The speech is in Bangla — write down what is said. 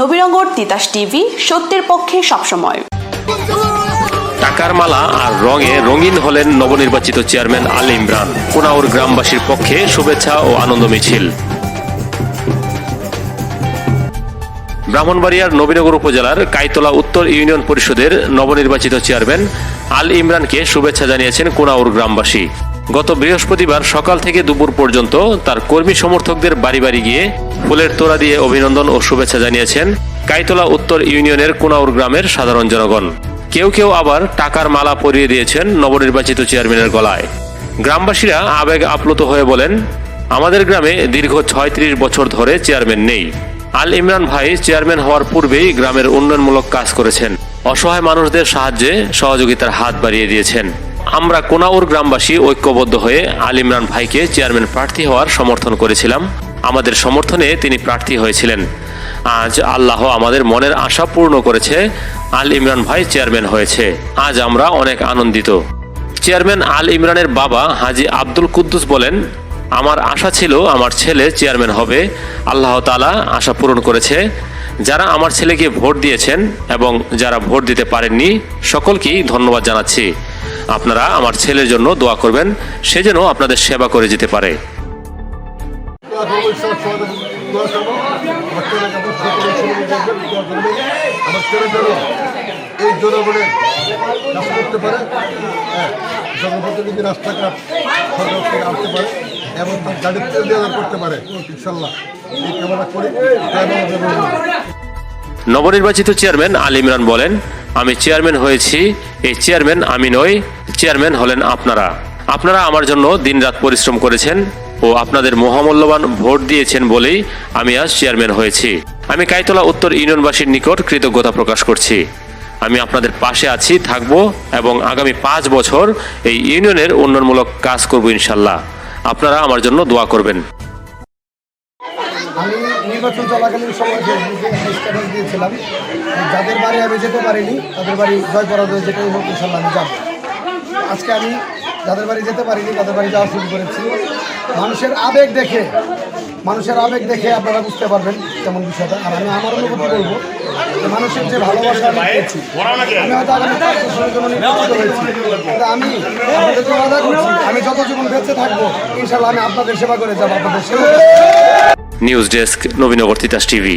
নবীনগর তিতাস টিভি, সত্যের পক্ষে সবসময়। টাকার মালা আর রঙে রঙিন হলেন নবনির্বাচিত চেয়ারম্যান আলী ইমরান। কুনাউর গ্রামবাসীর পক্ষে শুভেচ্ছা ও আনন্দ মিছিল। ব্রাহ্মণবাড়িয়ার নবীনগর উপজেলার কাইতলা উত্তর ইউনিয়ন পরিষদের নবনির্বাচিত চেয়ারম্যান আল ইমরানকে শুভেচ্ছা জানিয়েছেন কুনাউর গ্রামবাসী। গত বৃহস্পতিবার সকাল থেকে দুপুর পর্যন্ত তার কর্মী সমর্থকদের বাড়ি বাড়ি গিয়ে ফুলের তোড়া দিয়ে অভিনন্দন ও শুভেচ্ছা জানিয়েছেন কাইতলা উত্তর ইউনিয়নের কুনাউর গ্রামের সাধারণ জনগণ। কেউ কেউ আবার টাকার মালা পরিয়ে দিয়েছেন নবনির্বাচিত চেয়ারম্যানের গলায়। গ্রামবাসীরা আবেগ আপ্লুত হয়ে বলেন, আমাদের গ্রামে দীর্ঘ ছয়ত্রিশ বছর ধরে চেয়ারম্যান নেই। আল ইমরান ভাই চেয়ারম্যান হওয়ার পূর্বেই গ্রামের উন্নয়নমূলক কাজ করেছেন। অসহায় মানুষদের সাহায্যে সহযোগিতার হাত বাড়িয়ে দিয়েছেন। আমরা কোনাউর গ্রামবাসী ঐক্যবদ্ধ হয়ে আল ইমরান ভাইকে চেয়ারম্যান প্রার্থী হওয়ার সমর্থন করেছিলাম। আমাদের সমর্থনে তিনি প্রার্থী হয়েছিলেন। আজ আল্লাহ আমাদের মনের আশা পূর্ণ করেছে, আল ইমরান ভাই চেয়ারম্যান হয়েছে। আজ আমরা অনেক আনন্দিত। চেয়ারম্যান আল ইমরানের বাবা হাজি আব্দুল কুদ্দুস বলেন, আমার আশা ছিল আমার ছেলে চেয়ারম্যান হবে। আল্লাহ তালা আশা পূরণ করেছে। যারা আমার ছেলেকে ভোট দিয়েছেন এবং যারা ভোট দিতে পারেননি, সকলকেই ধন্যবাদ জানাচ্ছি। আপনারা আমার ছেলের জন্য দোয়া করবেন সে যেন আপনাদের সেবা করে যেতে পারে এই জনগণের কাজ করতে জনপ্রতিনিধি রাস্তাঘাট সরকার থেকে এবং তার গাড়ির তেল করতে ইনশাল্লাহ এই কামনা করি। নবনির্বাচিত চেয়ারম্যান আলী ইমরান বলেন আমি চেয়ারম্যান হয়েছি। এই চেয়ারম্যান আমি নই, চেয়ারম্যান হলেন আপনারা। আপনারা আমার জন্য দিনরাত পরিশ্রম করেছেন ও আপনাদের মহামূল্যবান ভোট দিয়েছেন বলেই আমি আজ চেয়ারম্যান হয়েছি। আমি কাইতলা উত্তর ইউনিয়নবাসীর নিকট কৃতজ্ঞতা প্রকাশ করছি। আমি আপনাদের পাশে আছি, থাকব এবং আগামী পাঁচ বছর এই ইউনিয়নের উন্নয়নমূলক কাজ করব ইনশাল্লাহ। আপনারা আমার জন্য দোয়া করবেন। আমি নির্বাচন চলাকালীন সময় ফেসবুকে স্ট্যাটাস দিয়েছিলাম। যাদের বাড়ি আমি যেতে পারিনি, তাদের বাড়ি জয় পরাজয় যেটাই হোক, ইনশাল্লাহ আমি যাব। আজকে আমি যাদের বাড়ি যেতে পারিনি, তাদের বাড়ি যাওয়া শুরু করেছি। মানুষের আবেগ দেখে, মানুষের আবেগ দেখে আপনারা বুঝতে পারবেন কেমন বিষয়টা। আর আমি আমার অনুভূতি বলব মানুষের যে ভালোবাসা আমি আমি হয়তো আগামী হয়েছি। আমি আমি যত জীবন বেঁচে থাকব, ইনশাল্লাহ আমি আপনাদের সেবা করে যাব, আপনাদের সেবা news desk Nabinagar Titas TV